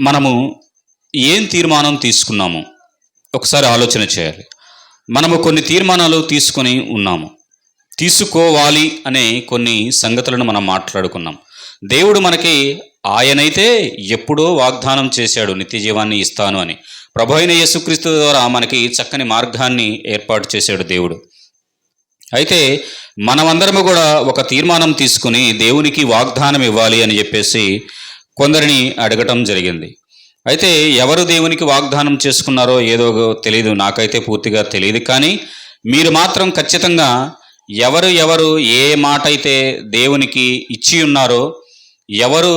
మనము ఏం తీర్మానం తీసుకున్నాము? ఒకసారి ఆలోచన చేయాలి. మనము కొన్ని తీర్మానాలు తీసుకొని ఉన్నాము. తీసుకోవాలి అనే కొన్ని సంగతులను మనం మాట్లాడుకున్నాం. దేవుడు మనకి ఆయనైతే ఎప్పుడో వాగ్దానం చేశాడు నిత్య జీవాన్ని ఇస్తాను అని. ప్రభు అయిన యేసుక్రీస్తు ద్వారా మనకి చక్కని మార్గాన్ని ఏర్పాటు చేశాడు దేవుడు. అయితే మనమందరము కూడా ఒక తీర్మానం తీసుకుని దేవునికి వాగ్దానం ఇవ్వాలి అని చెప్పేసి కొందరిని అడగటం జరిగింది. అయితే ఎవరు దేవునికి వాగ్దానం చేసుకున్నారో ఏదో తెలియదు నాకైతే పూర్తిగా తెలియదు కానీ మీరు మాత్రం ఖచ్చితంగా ఎవరు ఎవరు ఏ మాట అయితే దేవునికి ఇచ్చి ఉన్నారో ఎవరు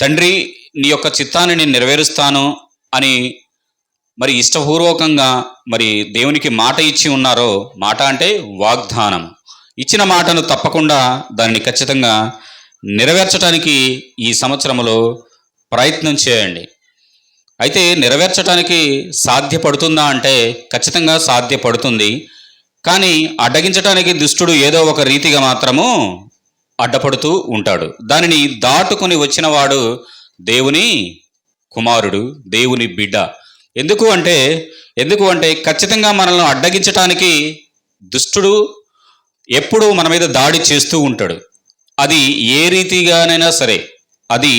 తండ్రి నీ యొక్క చిత్తాన్ని నేను నెరవేరుస్తాను అని మరి ఇష్టపూర్వకంగా మరి దేవునికి మాట ఇచ్చి ఉన్నారో మాట అంటే వాగ్దానం. ఇచ్చిన మాటను తప్పకుండా దానిని ఖచ్చితంగా నెరవేర్చడానికి ఈ సంవత్సరంలో ప్రయత్నం చేయండి. అయితే నెరవేర్చడానికి సాధ్యపడుతుందా అంటే ఖచ్చితంగా సాధ్యపడుతుంది. కానీ అడ్డగించడానికి దుష్టుడు ఏదో ఒక రీతిగా మాత్రము అడ్డపడుతూ ఉంటాడు. దానిని దాటుకొని వచ్చినవాడు దేవుని కుమారుడు దేవుని బిడ్డ. ఎందుకు అంటే ఎందుకు అంటే ఖచ్చితంగా మనల్ని అడ్డగించటానికి దుష్టుడు ఎప్పుడూ మన మీద దాడి చేస్తూ ఉంటాడు. అది ఏ రీతిగానైనా సరే అది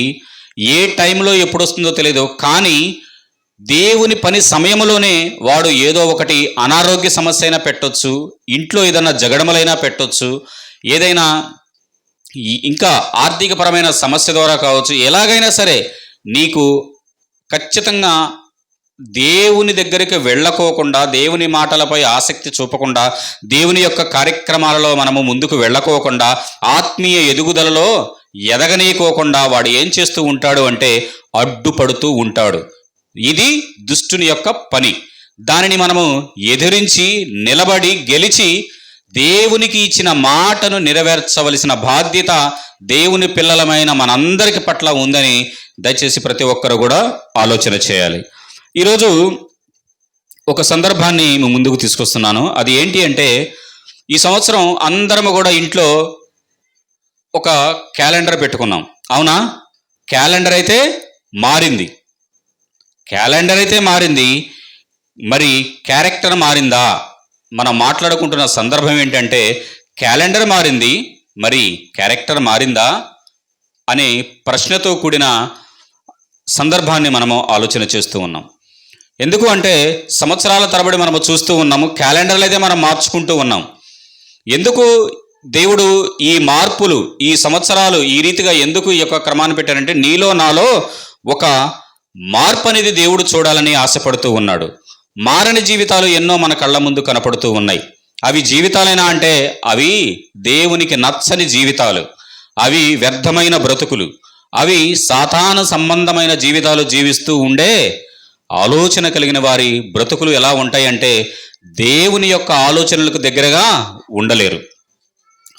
ఏ టైంలో ఎప్పుడు వస్తుందో తెలియదు కానీ దేవుని పని సమయంలోనే వాడు ఏదో ఒకటి అనారోగ్య సమస్య అయినా పెట్టొచ్చు ఇంట్లో ఏదైనా జగడమలైనా పెట్టొచ్చు ఏదైనా ఇంకా ఆర్థికపరమైన సమస్య ద్వారా కావచ్చు ఎలాగైనా సరే నీకు ఖచ్చితంగా దేవుని దగ్గరికి వెళ్ళకోకుండా దేవుని మాటలపై ఆసక్తి చూపకుండా దేవుని యొక్క కార్యక్రమాలలో మనము ముందుకు వెళ్ళకోకుండా ఆత్మీయ ఎదుగుదలలో ఎదగనీయకోకుండా వాడు ఏం చేస్తూ ఉంటాడు అంటే అడ్డుపడుతూ ఉంటాడు. ఇది దుష్టుని యొక్క పని. దానిని మనము ఎదిరించి నిలబడి గెలిచి దేవునికి ఇచ్చిన మాటను నెరవేర్చవలసిన బాధ్యత దేవుని పిల్లలమైన మనందరికి పట్ల ఉందని దయచేసి ప్రతి ఒక్కరు కూడా ఆలోచన చేయాలి. ఈరోజు ఒక సందర్భాన్ని ముందుకు తీసుకొస్తున్నాను. అది ఏంటి అంటే ఈ సంవత్సరం అందరము కూడా ఇంట్లో ఒక క్యాలెండర్ పెట్టుకున్నాం. అవునా? క్యాలెండర్ అయితే మారింది. క్యాలెండర్ అయితే మారింది. మరి క్యారెక్టర్ మారిందా? మనం మాట్లాడుకుంటున్న సందర్భం ఏంటంటే క్యాలెండర్ మారింది మరి క్యారెక్టర్ మారిందా అనే ప్రశ్నతో కూడిన సందర్భాన్ని మనము ఆలోచన చేస్తూ ఉన్నాం. ఎందుకు అంటే సంవత్సరాల తరబడి మనము చూస్తూ ఉన్నాము క్యాలెండర్లు అయితే మనం మార్చుకుంటూ ఉన్నాం. ఎందుకు దేవుడు ఈ మార్పులు ఈ సంవత్సరాలు ఈ రీతిగా ఎందుకు ఈ యొక్క క్రమాన్ని పెట్టారంటే నీలో నాలో ఒక మార్పు అనేది దేవుడు చూడాలని ఆశపడుతూ ఉన్నాడు. మారని జీవితాలు ఎన్నో మన కళ్ళ ముందు కనపడుతూ ఉన్నాయి. అవి జీవితాలైనా అంటే అవి దేవునికి నచ్చని జీవితాలు. అవి వ్యర్థమైన బ్రతుకులు. అవి సాతాన సంబంధమైన జీవితాలు జీవిస్తూ ఉండే ఆలోచన కలిగిన వారి బ్రతుకులు ఎలా ఉంటాయంటే దేవుని యొక్క ఆలోచనలకు దగ్గరగా ఉండలేరు.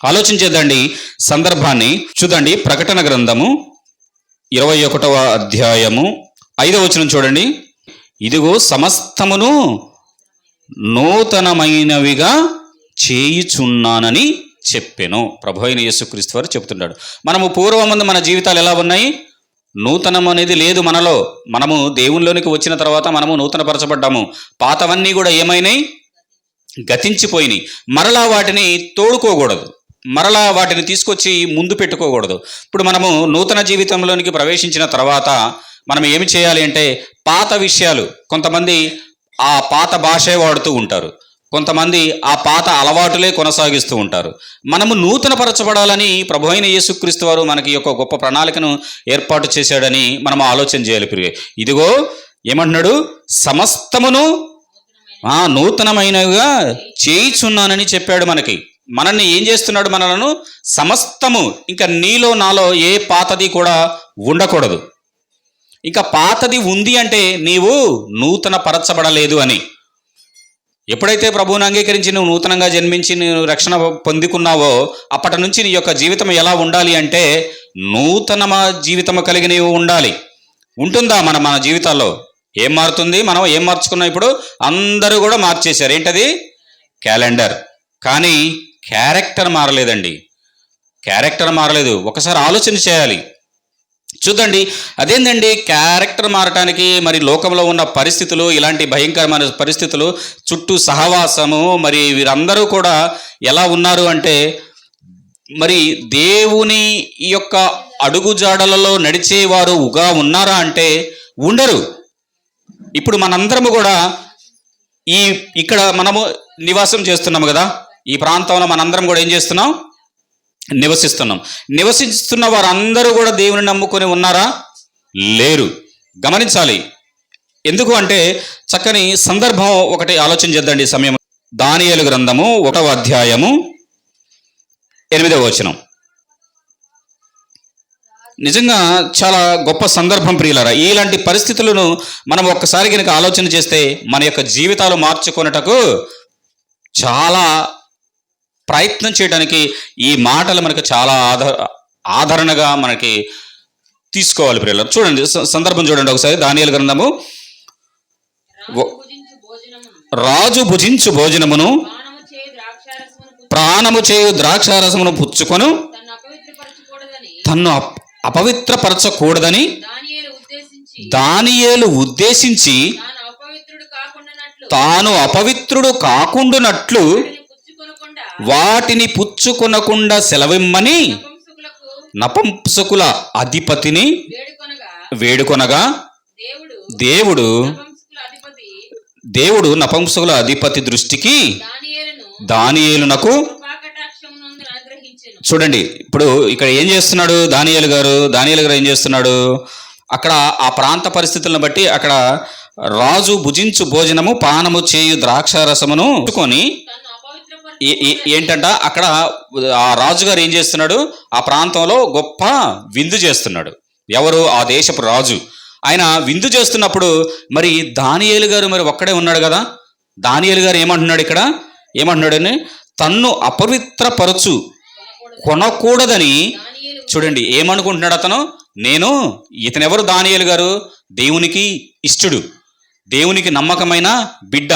ఆలోచించేదండి సందర్భాన్ని. చూడండి ప్రకటన గ్రంథము ఇరవై ఒకటవ అధ్యాయము ఐదవ వచనం చూడండి. ఇదిగో సమస్తమును నూతనమైనవిగా చేయుచున్నానని చెప్పాను. ప్రభు అయిన యేసుక్రీస్తు వారు చెప్తున్నాడు మనము పూర్వముందు మన జీవితాలు ఎలా ఉన్నాయి? నూతనం అనేది లేదు మనలో. మనము దేవునిలోనికి వచ్చిన తర్వాత మనము నూతనపరచబడ్డాము. పాతవన్నీ కూడా ఏమైనాయి గతించిపోయినాయి మరలా వాటిని తోడుకోకూడదు. మరలా వాటిని తీసుకొచ్చి ముందు పెట్టుకోకూడదు. ఇప్పుడు మనము నూతన జీవితంలోనికి ప్రవేశించిన తర్వాత మనం ఏమి చేయాలి అంటే పాత విషయాలు కొంతమంది ఆ పాత భాషే వాడుతూ ఉంటారు. కొంతమంది ఆ పాత అలవాటులే కొనసాగిస్తూ ఉంటారు. మనము నూతనపరచబడాలని ప్రభు అయిన యేసుక్రీస్తు వారు మనకి యొక్క గొప్ప ప్రణాళికను ఏర్పాటు చేశాడని మనం ఆలోచన చేయాలి ప్రియ ఇదిగో ఏమంటున్నాడు? సమస్తమును ఆ నూతనమైనవిగా చేయిచున్నానని చెప్పాడు మనకి. మనల్ని ఏం చేస్తున్నాడు మనలను? సమస్తము ఇంకా నీలో నాలో ఏ పాతది కూడా ఉండకూడదు. ఇంకా పాతది ఉంది అంటే నీవు నూతన పరచబడలేదు అని. ఎప్పుడైతే ప్రభువుని అంగీకరించి నువ్వు నూతనంగా జన్మించి నువ్వు రక్షణ పొందుకున్నావో అప్పటి నుంచి నీ యొక్క జీవితం ఎలా ఉండాలి అంటే నూతన జీవితం కలిగి ఉండాలి. ఉంటుందా మన మన జీవితాల్లో? ఏం మారుతుంది? మనం ఏం మార్చుకున్నాం ఇప్పుడు? అందరూ కూడా మార్చేశారు. ఏంటది? క్యాలెండర్. కానీ క్యారెక్టర్ మారలేదండి. క్యారెక్టర్ మారలేదు. ఒకసారి ఆలోచన చేయాలి. చూద్దండి. అదేంటండి క్యారెక్టర్ మారటానికి మరి లోకంలో ఉన్న పరిస్థితులు ఇలాంటి భయంకరమైన పరిస్థితులు చుట్టూ సహవాసము మరి వీరందరూ కూడా ఎలా ఉన్నారు అంటే మరి దేవుని యొక్క అడుగుజాడలలో నడిచేవారు ఉగా ఉన్నారా అంటే ఉండరు. ఇప్పుడు మనందరము కూడా ఈ ఇక్కడ మనము నివాసం చేస్తున్నాము కదా? ఈ ప్రాంతంలో మనందరం కూడా ఏం చేస్తున్నాం? నివసిస్తున్నాం. నివసిస్తున్న వారందరూ కూడా దేవుని నమ్ముకొని ఉన్నారా? లేరు. గమనించాలి. ఎందుకు అంటే చక్కని సందర్భం ఒకటి ఆలోచన చేద్దండి సమయం. దానియలు గ్రంథము ఒకటవ అధ్యాయము ఎనిమిదవ వచనం. నిజంగా చాలా గొప్ప సందర్భం ప్రియులరా ఇలాంటి పరిస్థితులను మనం ఒక్కసారి కనుక ఆలోచన చేస్తే మన యొక్క జీవితాలు మార్చుకొనుటకు చాలా ప్రయత్నం చేయడానికి ఈ మాటలు మనకు చాలా ఆధార ఆదరణగా మనకి తీసుకోవాలి ప్రియుల చూడండి సందర్భం చూడండి ఒకసారి. దానియలు గ్రంథము. రాజు భుజించు భోజనమును. ప్రాణము చేయు ద్రాక్షారసమును పుచ్చుకొను. తన్ను అపవిత్రపరచకూడదని. దానియేలు ఉద్దేశించి. తాను అపవిత్రుడు కాకుండునట్లు. వాటిని పుచ్చుకొనకుండా సెలవిమ్మని నపంసకుల అధిపతిని వేడుకొనగా దేవుడు దేవుడు నపుంసకుల అధిపతి దృష్టికి దానియేలును దానియేలునకు చూడండి ఇప్పుడు ఇక్కడ ఏం చేస్తున్నాడు దానియేలు గారు? దానియేలు గారు ఏం చేస్తున్నాడు? అక్కడ ఆ ప్రాంత పరిస్థితులను బట్టి అక్కడ రాజు భుజించు భోజనము పానము చేయు ఏ- ఏ- ఏంటంట అక్కడ ఆ రాజుగారు ఏం చేస్తున్నాడు? ఆ ప్రాంతంలో గొప్ప విందు చేస్తున్నాడు. ఎవరు? ఆ దేశపు రాజు. ఆయన విందు చేస్తున్నప్పుడు మరి దానియేలు గారు మరి ఒక్కడే ఉన్నాడు కదా? దానియేలు గారు ఏమంటున్నాడు ఇక్కడ? ఏమంటున్నాడని తన్ను అపవిత్రపరచు కొనకూడదని చూడండి. ఏమనుకుంటున్నాడు అతను? నేను ఇతనెవరు దానియేలు గారు? దేవునికి ఇష్టడు. దేవునికి నమ్మకమైన బిడ్డ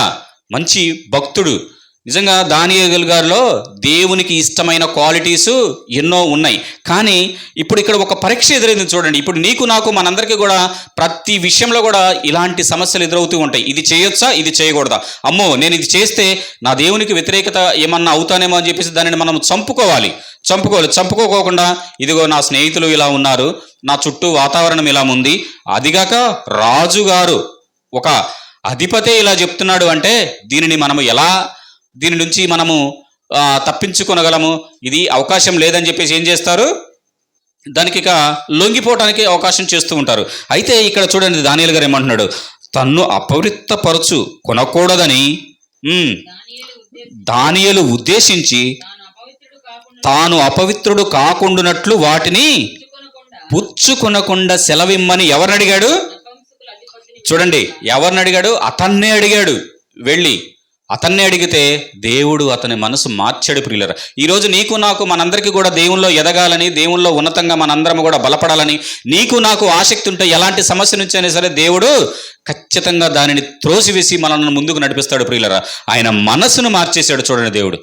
మంచి భక్తుడు. నిజంగా దానియేలు గారిలో దేవునికి ఇష్టమైన క్వాలిటీస్ ఎన్నో ఉన్నాయి. కానీ ఇప్పుడు ఇక్కడ ఒక పరీక్ష ఎదురైంది చూడండి. ఇప్పుడు నీకు నాకు మనందరికీ కూడా ప్రతి విషయంలో కూడా ఇలాంటి సమస్యలు ఎదురవుతూ ఉంటాయి. ఇది చేయొచ్చా? ఇది చేయకూడదా? అమ్మో నేను ఇది చేస్తే నా దేవునికి వ్యతిరేకత ఏమన్నా అవుతానేమో అని చెప్పేసి దానిని మనం చంపుకోవాలి. చంపుకోవాలి. చంపుకోకుండా ఇదిగో నా స్నేహితులు ఇలా ఉన్నారు. నా చుట్టూ వాతావరణం ఇలా ఉంది. అదిగాక రాజుగారు ఒక అధిపతే ఇలా చెప్తున్నాడు అంటే దీనిని మనము ఎలా దీని నుంచి మనము ఆ, తప్పించుకొనగలము. ఇది అవకాశం లేదని చెప్పేసి ఏం చేస్తారు? దానికి ఇక లొంగిపోవటానికి అవకాశం చేస్తూ ఉంటారు. అయితే ఇక్కడ చూడండి దానియల్ గారు ఏమంటున్నాడు? తన్ను అపవిత్రపరచు కొనకూడదని. ఉద్దేశించి దానియలు ఉద్దేశించి తాను అపవిత్రుడు కాకుండానట్లు వాటిని పుచ్చుకొనకుండా సెలవిమ్మని ఎవరిని అడిగాడు? చూడండి ఎవరిని అడిగాడు? అతన్నే అడిగాడు వెళ్ళి. అతన్ని అడిగితే దేవుడు అతని మనసు మార్చాడు ప్రియులర. ఈరోజు నీకు నాకు మనందరికీ కూడా దేవుల్లో ఎదగాలని దేవుల్లో ఉన్నతంగా మనందరం కూడా బలపడాలని నీకు నాకు ఆసక్తి ఉంటే ఎలాంటి సమస్య నుంచి అయినా సరే దేవుడు ఖచ్చితంగా దానిని త్రోసివేసి మనల్ని ముందుకు నడిపిస్తాడు ప్రియులరా. ఆయన మనసును మార్చేశాడు చూడండి దేవుడు.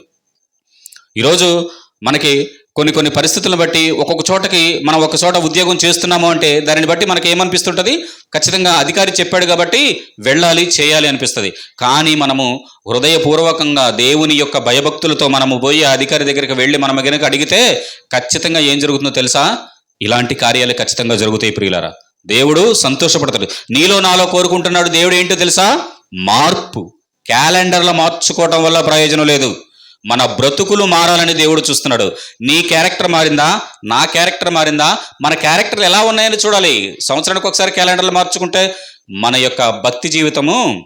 ఈరోజు మనకి కొన్ని కొన్ని పరిస్థితులను బట్టి ఒక్కొక్క చోటకి మనం ఒక చోట ఉద్యోగం చేస్తున్నాము అంటే దానిని బట్టి మనకి ఏమనిపిస్తుంటుంది? ఖచ్చితంగా అధికారి చెప్పాడు కాబట్టి వెళ్ళాలి చేయాలి అనిపిస్తుంది. కానీ మనము హృదయపూర్వకంగా దేవుని యొక్క భయభక్తులతో మనము పోయి అధికారి దగ్గరికి వెళ్ళి మనం గనక అడిగితే ఖచ్చితంగా ఏం జరుగుతుందో తెలుసా? ఇలాంటి కార్యాలు ఖచ్చితంగా జరుగుతాయి ప్రియులారా. దేవుడు సంతోషపడతాడు. నీలో నాలో కోరుకుంటున్నాడు దేవుడు ఏంటో తెలుసా? మార్పు. క్యాలెండర్లో మార్చుకోవటం వల్ల ప్రయోజనం లేదు. మన బ్రతుకులు మారాలని దేవుడు చూస్తున్నాడు. నీ క్యారెక్టర్ మారిందా? నా క్యారెక్టర్ మారిందా? మన క్యారెక్టర్లు ఎలా ఉన్నాయని చూడాలి. సంవత్సరానికి ఒకసారి క్యాలెండర్లు మార్చుకుంటే మన యొక్క భక్తి జీవితము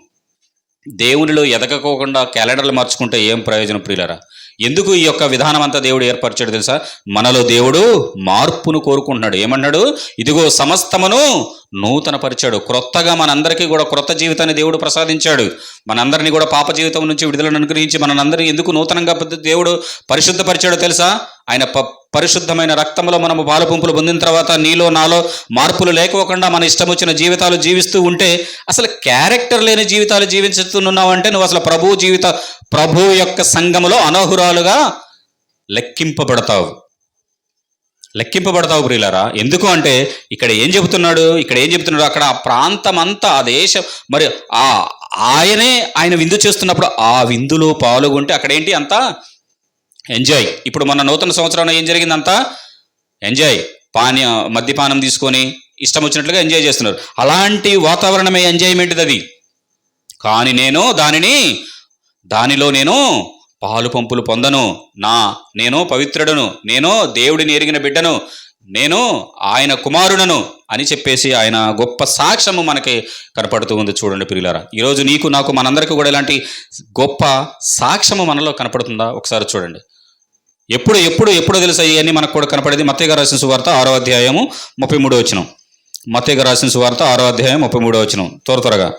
దేవునిలో ఎదగకోకుండా క్యాలెండర్లు మార్చుకుంటే ఏం ప్రయోజనం ప్రియులరా? ఎందుకు ఈ యొక్క విధానం అంతా దేవుడు ఏర్పరిచాడు తెలుసా? మనలో దేవుడు మార్పును కోరుకుంటున్నాడు. ఏమన్నాడు? ఇదిగో సమస్తమును నూతనపరిచాడు. క్రొత్తగా మనందరికీ కూడా క్రొత్త జీవితాన్ని దేవుడు ప్రసాదించాడు. మనందరినీ కూడా పాప జీవితం నుంచి విడుదలను అనుగ్రహించి మనందరినీ ఎందుకు నూతనంగా దేవుడు పరిశుద్ధపరిచాడో తెలుసా? ఆయన ప పరిశుద్ధమైన రక్తంలో మనము బాలపుంపులు పొందిన తర్వాత నీలో నాలో మార్పులు లేకోకుండా మన ఇష్టం వచ్చిన జీవితాలు జీవిస్తూ ఉంటే అసలు క్యారెక్టర్ లేని జీవితాలు జీవించుతున్నావంటే నువ్వు అసలు ప్రభు జీవిత ప్రభు యొక్క సంఘములో అనర్హురాలుగా లెక్కింపబడతావు. లెక్కింపబడతావు ప్రియులరా? ఎందుకు అంటే ఇక్కడ ఏం చెబుతున్నాడు? ఇక్కడ ఏం చెబుతున్నాడు? అక్కడ ఆ ప్రాంతం అంతా ఆ దేశం మరి ఆ ఆయనే ఆయన విందు చేస్తున్నప్పుడు ఆ విందులో పాల్గొంటే అక్కడ ఏంటి అంతా? ఎంజాయ్ ఇప్పుడు మన నూతన సంవత్సరంలో ఏం జరిగింది అంతా ఎంజాయ్ పానీయ మద్యపానం తీసుకొని ఇష్టం వచ్చినట్లుగా ఎంజాయ్ చేస్తున్నారు. అలాంటి వాతావరణమే ఎంజాయ్మెంట్ అది. కానీ నేను దానిని దానిలో నేను పాలు పంపులు పొందను. నా నేను పవిత్రుడను. నేను దేవుడిని ఎరిగిన బిడ్డను. నేను ఆయన కుమారుడను అని చెప్పేసి ఆయన గొప్ప సాక్ష్యము మనకి కనపడుతూ ఉంది చూడండి పిల్లలారా ఈరోజు నీకు నాకు మనందరికీ కూడా ఇలాంటి గొప్ప సాక్ష్యము మనలో కనపడుతుందా? ఒకసారి చూడండి. ఎప్పుడు ఎప్పుడు ఎప్పుడు తెలుసు అని మనకు కూడా కనపడేది? మత్తయ్య గారు రాసిన సువార్త ఆరో అధ్యాయము ముప్పై మూడో వచ్చిన మత్తయ్య గారు రాసిన సువార్త ఆరో అధ్యాయం ముప్పై మూడో వచ్చిన త్వర త్వరగా.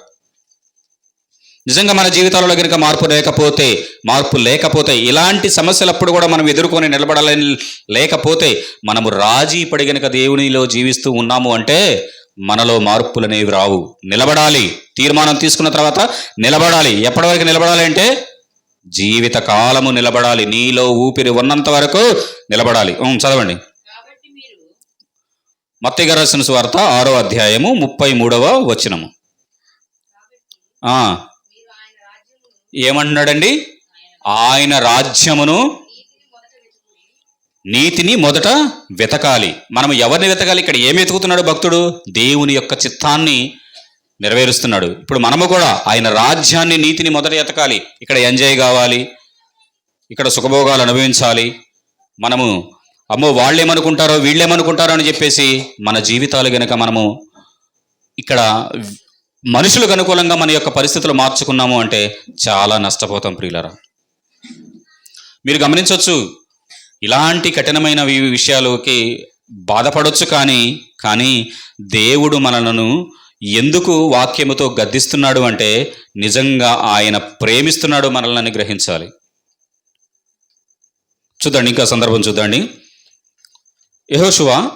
నిజంగా మన జీవితాలలో కనుక మార్పు లేకపోతే మార్పు లేకపోతే ఇలాంటి సమస్యలప్పుడు కూడా మనం ఎదుర్కొని నిలబడాలని లేకపోతే మనము రాజీ పడి గనుక దేవునిలో జీవిస్తూ ఉన్నాము అంటే మనలో మార్పులు అనేవి రావు. నిలబడాలి. తీర్మానం తీసుకున్న తర్వాత నిలబడాలి. ఎప్పటి వరకు నిలబడాలి అంటే జీవిత కాలము నిలబడాలి. నీలో ఊపిరి ఉన్నంత వరకు నిలబడాలి. చదవండి. కాబట్టి మీరు మత్తయి గారు రాసిన సువార్త ఆరో అధ్యాయము ముప్పై మూడవ వచనము ఆ, మీరు ఆయన రాజ్యమును ఏమంటున్నాడండి? ఆయన రాజ్యమును నీతిని మొదట వెతకాలి. మనం ఎవరిని వెతకాలి? ఇక్కడ ఏమి వెతుకుతున్నాడు భక్తుడు? దేవుని యొక్క చిత్తాన్ని నెరవేరుస్తున్నాడు. ఇప్పుడు మనము కూడా ఆయన రాజ్యాన్ని నీతిని మొదట వెతకాలి. ఇక్కడ ఎంజాయ్ కావాలి. ఇక్కడ సుఖభోగాలు అనుభవించాలి. మనము అమ్మో వాళ్ళేమనుకుంటారో వీళ్ళేమనుకుంటారో అని చెప్పేసి మన జీవితాలు గనక మనము ఇక్కడ మనుషులకు అనుకూలంగా మన యొక్క పరిస్థితులు మార్చుకున్నాము అంటే చాలా నష్టపోతాం ప్రియులరా. మీరు గమనించవచ్చు ఇలాంటి కఠినమైన విషయాలకి బాధపడవచ్చు కానీ కానీ దేవుడు మనలను ఎందుకు వాక్యముతో గద్దిస్తున్నాడు అంటే నిజంగా ఆయన ప్రేమిస్తున్నాడు మనల్ని గ్రహించాలి. చూద్దండి ఇంకా సందర్భం చూద్దండి. యహోషువ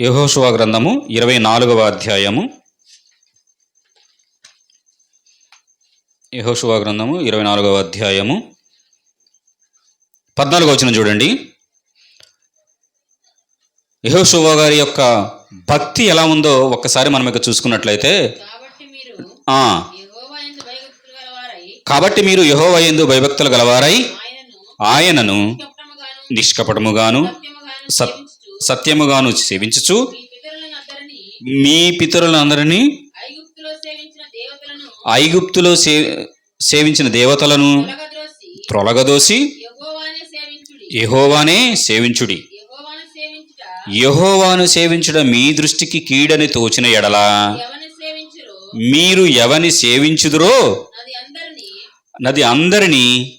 యహోషువ గ్రంథము ఇరవై నాలుగవ అధ్యాయము యహోషువ గ్రంథము ఇరవై నాలుగవ అధ్యాయము పద్నాలుగు వచ్చిన చూడండి. యహోషువ గారి యొక్క భక్తి ఎలా ఉందో ఒక్కసారి మనం ఇక చూసుకున్నట్లయితే కాబట్టి మీరు యెహోవా యందు భయభక్తులు గలవారై ఆయనను నిష్కపటముగాను సత్- సత్యముగాను సేవించుచు. మీ పితరులందరినీ ఐగుప్తులో సే సేవించిన దేవతలను త్రొలగదోసి యెహోవానే సేవించుడి. యహోవానే సేవించుడి. మీ దృష్టికి కీడని తోచిన ఎడలా మీరు ఎవని సేవించుదురో? నది అందరినీ.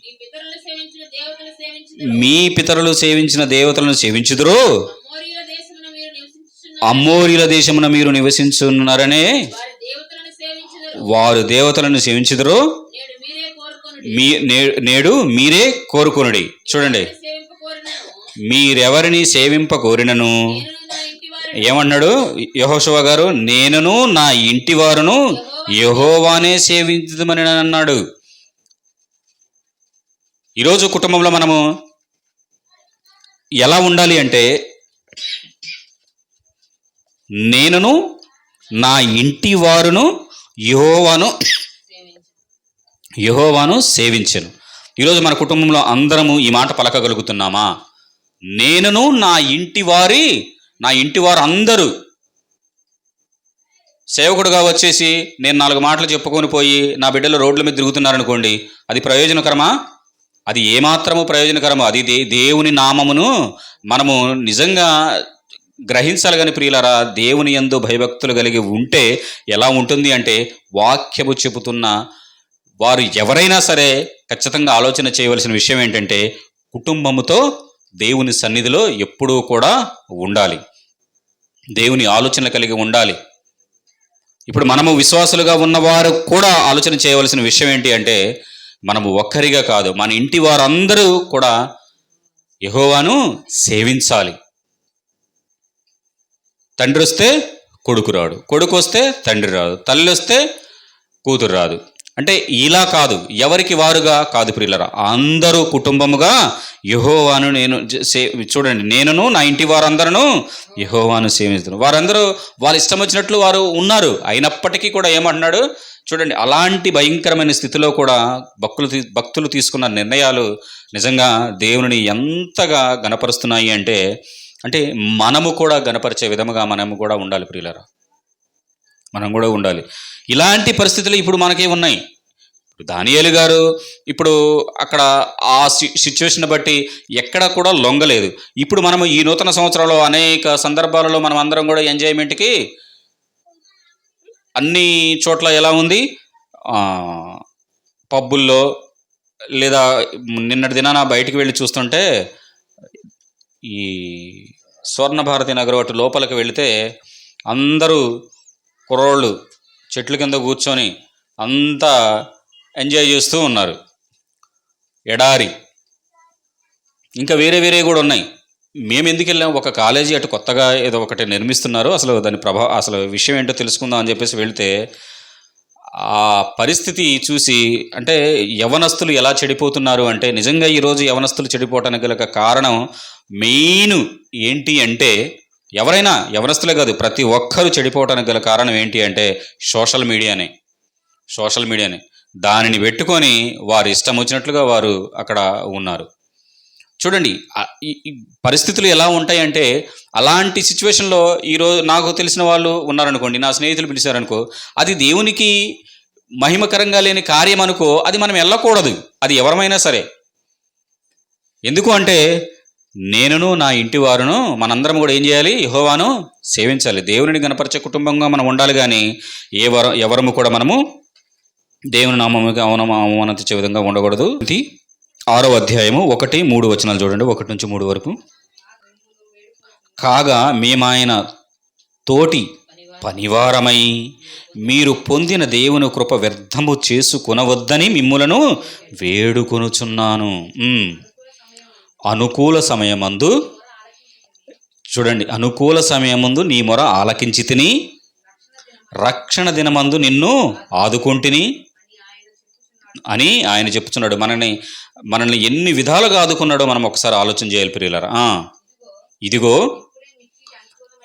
మీ పితరులు సేవించిన దేవతలను సేవించుదురో? అమ్మోరిల దేశమున మీరు నివసించున్నారనే వారు దేవతలను సేవించుదురో నేడు మీరే కోరుకొనుడి. మీ నేడు మీరే కోరుకొనుడి. చూడండి. మీరెవరిని సేవింప కోరినను ఏమన్నాడు యహోశివ గారు? నేనును నా ఇంటి వారును యహోవానే సేవించమని అన్నాడు. ఈరోజు కుటుంబంలో మనము ఎలా ఉండాలి అంటే నేనును నా ఇంటి వారును యహోవాను యహోవాను సేవించను. ఈరోజు మన కుటుంబంలో అందరము ఈ మాట పలకగలుగుతున్నామా? నేనును నా ఇంటి వారి నా ఇంటి వారు అందరూ సేవకుడుగా వచ్చేసి నేను నాలుగు మాటలు చెప్పుకొని పోయి నా బిడ్డలు రోడ్ల మీద తిరుగుతున్నారనుకోండి అది ప్రయోజనకరమా? అది ఏమాత్రము ప్రయోజనకరమో అది దే దేవుని నామమును మనము నిజంగా గ్రహించాలి ప్రియులరా దేవుని యందు భయభక్తులు కలిగి ఉంటే ఎలా ఉంటుంది అంటే వాక్యము చెబుతున్న వారు ఎవరైనా సరే ఖచ్చితంగా ఆలోచన చేయవలసిన విషయం ఏంటంటే కుటుంబముతో దేవుని సన్నిధిలో ఎప్పుడూ కూడా ఉండాలి. దేవుని ఆలోచన కలిగి ఉండాలి. ఇప్పుడు మనము విశ్వాసులుగా ఉన్నవారు కూడా ఆలోచన చేయవలసిన విషయం ఏంటి అంటే మనము ఒక్కరిగా కాదు మన ఇంటి వారందరూ కూడా యహోవాను సేవించాలి. తండ్రి వస్తే కొడుకు రాడు. కొడుకు వస్తే తండ్రి రాదు తల్లి వస్తే కూతురు రాదు. అంటే ఇలా కాదు. ఎవరికి వారుగా? కాదు ప్రియులరా. అందరూ కుటుంబముగా యహోవాను నేను సే చూడండి. నేనును నా ఇంటి వారందరూ యహోవాను సేవిస్తున్నాను వారందరూ వాళ్ళు ఇష్టం వచ్చినట్లు వారు ఉన్నారు. అయినప్పటికీ కూడా ఏమంటున్నాడు? చూడండి. అలాంటి భయంకరమైన స్థితిలో కూడా భక్తులు తీ- భక్తులు తీసుకున్న నిర్ణయాలు నిజంగా దేవుని ఎంతగా గనపరుస్తున్నాయి అంటే అంటే మనము కూడా గనపరిచే విధముగా మనము కూడా ఉండాలి ప్రియులరా. మనం కూడా ఉండాలి. ఇలాంటి పరిస్థితులు ఇప్పుడు మనకే ఉన్నాయి. ఇప్పుడు దానియేలు గారు ఇప్పుడు అక్కడ ఆ సిచ్యువేషన్ బట్టి ఎక్కడ కూడా లొంగలేదు. ఇప్పుడు మనము ఈ నూతన సంవత్సరంలో అనేక సందర్భాలలో మనం అందరం కూడా ఎంజాయ్మెంట్కి అన్ని చోట్ల ఎలా ఉంది? పబ్బుల్లో లేదా నిన్నటి దినాన బయటికి వెళ్ళి చూస్తుంటే ఈ స్వర్ణ భారతి నగరం అటు లోపలికి వెళితే అందరూ కుర్రోళ్ళు చెట్ల కింద కూర్చొని అంతా ఎంజాయ్ చేస్తూ ఉన్నారు. ఎడారి. ఇంకా వేరే వేరే కూడా ఉన్నాయి. మేము ఎందుకు వెళ్ళాం? ఒక కాలేజీ అటు కొత్తగా ఏదో ఒకటి నిర్మిస్తున్నారు. అసలు దాని ప్రభావ అసలు విషయం ఏంటో తెలుసుకుందాం అని చెప్పేసి వెళితే ఆ పరిస్థితి చూసి అంటే యవనస్తులు ఎలా చెడిపోతున్నారు అంటే నిజంగా ఈరోజు యవనస్తులు చెడిపోవటానికి గల కారణం మెయిన్ ఏంటి అంటే ఎవరైనా యవనస్తులే కాదు ప్రతి ఒక్కరూ చెడిపోవటానికి గల కారణం ఏంటి అంటే సోషల్ మీడియానే. సోషల్ మీడియానే. దానిని పెట్టుకొని వారు ఇష్టం వచ్చినట్లుగా వారు అక్కడ ఉన్నారు. చూడండి ఈ పరిస్థితులు ఎలా ఉంటాయంటే అలాంటి సిచ్యువేషన్లో ఈరోజు నాకు తెలిసిన వాళ్ళు ఉన్నారనుకోండి నా స్నేహితులు పిలిచారనుకో అది దేవునికి మహిమకరంగా లేని కార్యం అనుకో అది మనం వెళ్ళకూడదు అది ఎవరమైనా సరే. ఎందుకు అంటే నేనును నా ఇంటి వారును మనందరం కూడా ఏం చేయాలి? యహోవాను సేవించాలి. దేవునిని గణపరిచే కుటుంబంగా మనం ఉండాలి కానీ ఏ వర ఎవరము కూడా మనము దేవుని నామముగా అవనమ అవమానించే విధంగా ఉండకూడదు. ఇది ఆరో అధ్యాయము ఒకటి మూడు వచనాలు చూడండి. ఒకటి నుంచి మూడు వరకు. కాగా మేమాయన తోటి పనివారమై మీరు పొందిన దేవుని కృప వ్యర్థము చేసుకొనవద్దని మిమ్ములను వేడుకొనుచున్నాను. అనుకూల సమయమందు చూడండి. అనుకూల సమయమందు నీ మొర ఆలకించి తిని రక్షణ దినమందు నిన్ను ఆదుకుంటుని అని ఆయన చెప్తున్నాడు మనల్ని మనల్ని ఎన్ని విధాలుగా ఆదుకున్నాడో మనం ఒకసారి ఆలోచన చేయాలి ప్రియులరా. ఇదిగో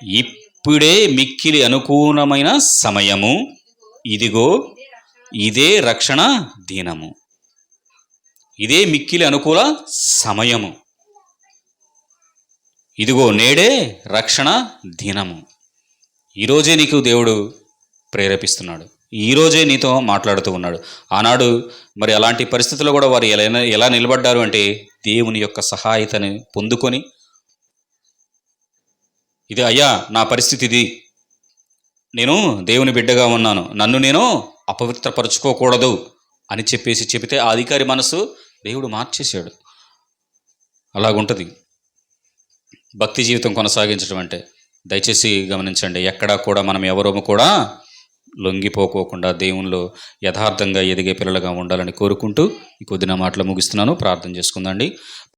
ఇప్పుడే మిక్కిలి అనుకూలమైన సమయము. ఇదిగో ఇదే రక్షణ దినము. ఇదే మిక్కిలి అనుకూల సమయము. ఇదిగో నేడే రక్షణ దినము. ఈరోజే నీకు దేవుడు ప్రేరేపిస్తున్నాడు. ఈరోజే నీతో మాట్లాడుతూ ఉన్నాడు. ఆనాడు మరి అలాంటి పరిస్థితుల్లో కూడా వారు ఎలా ఎలా నిలబడ్డారు అంటే దేవుని యొక్క సహాయతని పొందుకొని ఇది అయ్యా నా పరిస్థితి ఇది. నేను దేవుని బిడ్డగా ఉన్నాను. నన్ను నేను అపవిత్రపరచుకోకూడదు అని చెప్పేసి చెబితే ఆ అధికారి మనసు దేవుడు మార్చేశాడు. అలాగుంటుంది. భక్తి జీవితం కొనసాగించడం అంటే దయచేసి గమనించండి. ఎక్కడా కూడా మనం ఎవరూ కూడా లొంగిపోకోకుండా దేవునిలో యథార్థంగా ఎదిగే పిల్లలుగా ఉండాలని కోరుకుంటూ ఈ కొద్దిన మాటలు ముగిస్తున్నాను. ప్రార్థన చేసుకుందండి.